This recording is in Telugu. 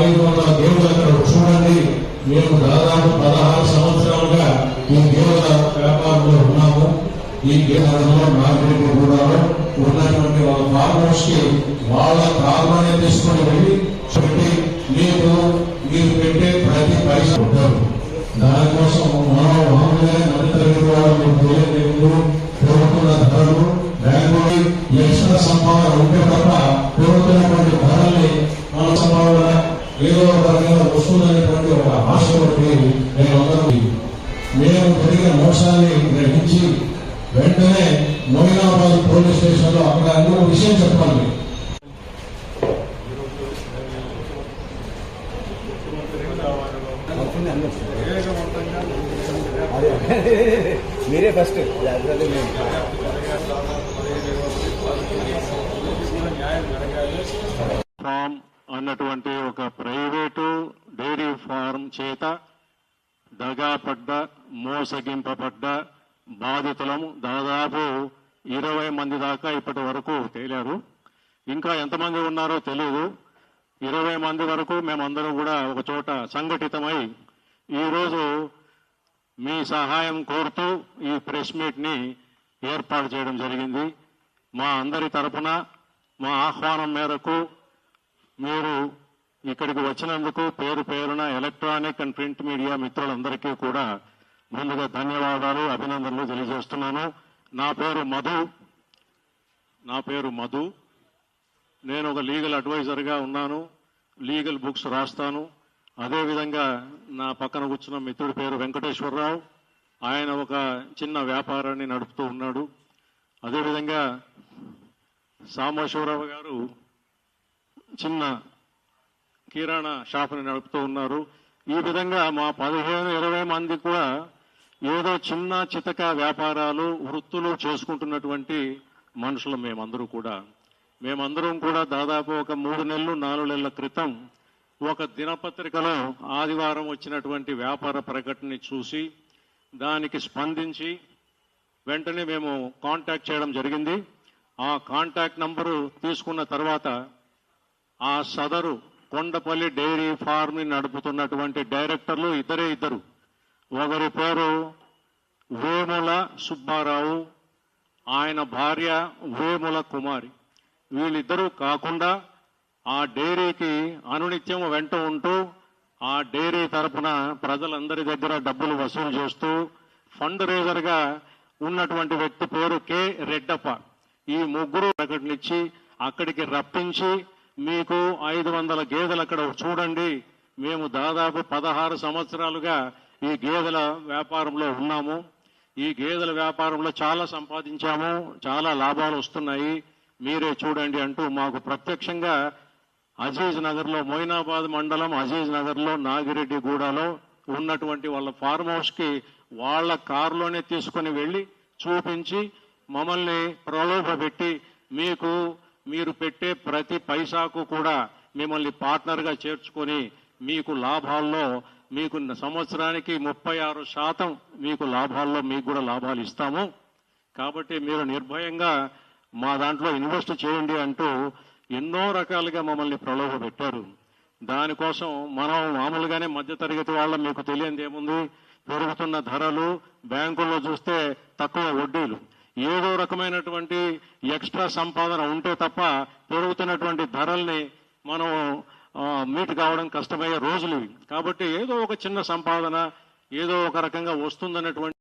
ఐదు వందల గేదెలు అక్కడ చూడండి మేము దాదాపు పదహారు సంవత్సరాలుగా ఈ దేవుల వ్యాపారంలో ఉన్నాము ఈ గేదెలలో నాగరిక కూడా ఉన్నటువంటి వాళ్ళ ఫార్మర్స్కి వాళ్ళ కారణాన్ని తీసుకొని వెళ్ళి ఏదో ఒక రకంగా వస్తుందనేటువంటి ఒక ఆశ ఒకటి మేమందరం మేము జరిగిన మోసాన్ని గ్రహించి వెంటనే మొయినాబాద్ పోలీస్ స్టేషన్లో అక్కడ ఇంకో విషయం చెప్పాలి. మీరే ఫస్ట్ ఫారం చేత దగాపడ్డ మోసగింపబడ్డ బాధితులము దాదాపు ఇరవై మంది దాకా ఇప్పటి వరకు తేలారు. ఇంకా ఎంతమంది ఉన్నారో తెలియదు ఇరవై మంది వరకు మేమందరం కూడా ఒక చోట సంఘటితమై ఈరోజు మీ సహాయం కోరుతూ ఈ ప్రెస్ మీట్ని ఏర్పాటు చేయడం జరిగింది. మా అందరి తరపున మా ఆహ్వానం మేరకు మీరు ఇక్కడికి వచ్చినందుకు పేరు పేరున ఎలక్ట్రానిక్ అండ్ ప్రింట్ మీడియా మిత్రులందరికీ కూడా ముందుగా ధన్యవాదాలు అభినందనలు తెలియజేస్తున్నాను. నా పేరు మధు. నా పేరు మధు. నేను ఒక లీగల్ అడ్వైజర్గా ఉన్నాను. లీగల్ బుక్స్ రాస్తాను. అదేవిధంగా నా పక్కన కూర్చున్న మిత్రుడి పేరు వెంకటేశ్వరరావు. ఆయన ఒక చిన్న వ్యాపారాన్ని నడుపుతూ ఉన్నాడు. అదేవిధంగా సాంబశివరావు గారు చిన్న కిరాణా షాపుని నడుపుతూ ఉన్నారు. ఈ విధంగా మా పదిహేను ఇరవై మంది కూడా ఏదో చిన్న చితక వ్యాపారాలు వృత్తులు చేసుకుంటున్నటువంటి మనుషులు మేమందరూ కూడా. మేమందరం కూడా దాదాపు ఒక మూడు నెలలు నాలుగు నెలల క్రితం ఒక దినపత్రికలో ఆదివారం వచ్చినటువంటి వ్యాపార ప్రకటనని చూసి దానికి స్పందించి వెంటనే మేము కాంటాక్ట్ చేయడం జరిగింది. ఆ కాంటాక్ట్ నంబరు తీసుకున్న తర్వాత ఆ సదరు కొండపల్లి డైరీ ఫార్మ్ నడుపుతున్నటువంటి డైరెక్టర్లు ఇద్దరే ఇద్దరు. ఒకరి పేరు వేముల సుబ్బారావు ఆయన భార్య వేముల కుమారి. వీళ్ళిద్దరూ కాకుండా ఆ డైరీకి అనునిత్యం వెంట ఉంటూ ఆ డైరీ తరపున ప్రజలందరి దగ్గర డబ్బులు వసూలు చేస్తూ ఫండ్ రేజర్గా ఉన్నటువంటి వ్యక్తి పేరు కె. రెడ్డప్ప. ఈ ముగ్గురు ప్రకటనిచ్చి అక్కడికి రప్పించి మీకు ఐదు వందల గేదెలు అక్కడ చూడండి. మేము దాదాపు పదహారు సంవత్సరాలుగా ఈ గేదెల వ్యాపారంలో ఉన్నాము. ఈ గేదెల వ్యాపారంలో చాలా సంపాదించాము. చాలా లాభాలు వస్తున్నాయి. మీరే చూడండి అంటూ మాకు ప్రత్యక్షంగా అజీజ్ నగర్లో మొయినాబాద్ మండలం అజీజ్ నగర్లో నాగిరెడ్డి గూడలో ఉన్నటువంటి వాళ్ళ ఫార్మ్ హౌస్కి వాళ్ళ కారులోనే తీసుకొని వెళ్ళి చూపించి మమ్మల్ని ప్రలోభపెట్టి మీకు మీరు పెట్టే ప్రతి పైసాకు కూడా మిమ్మల్ని పార్ట్నర్గా చేర్చుకొని మీకు లాభాల్లో మీకు సంవత్సరానికి ముప్పై ఆరు శాతం మీకు లాభాల్లో మీకు కూడా లాభాలు ఇస్తాము. కాబట్టి మీరు నిర్భయంగా మా దాంట్లో ఇన్వెస్ట్ చేయండి అంటూ ఎన్నో రకాలుగా మమ్మల్ని ప్రలోభ పెట్టారు దానికోసం మనం మామూలుగానే మధ్యతరగతి వాళ్ళ మీకు తెలియంది ఏముంది? పెరుగుతున్న ధరలు బ్యాంకుల్లో చూస్తే తక్కువ వడ్డీలు. ఏదో రకమైనటువంటి ఎక్స్ట్రా సంపాదన ఉంటే తప్ప పెరుగుతున్నటువంటి ధరల్ని మనం మీట్ కావడం కష్టమయ్యే రోజులు ఇవి. కాబట్టి ఏదో ఒక చిన్న సంపాదన ఏదో ఒక రకంగా వస్తుందన్నటువంటి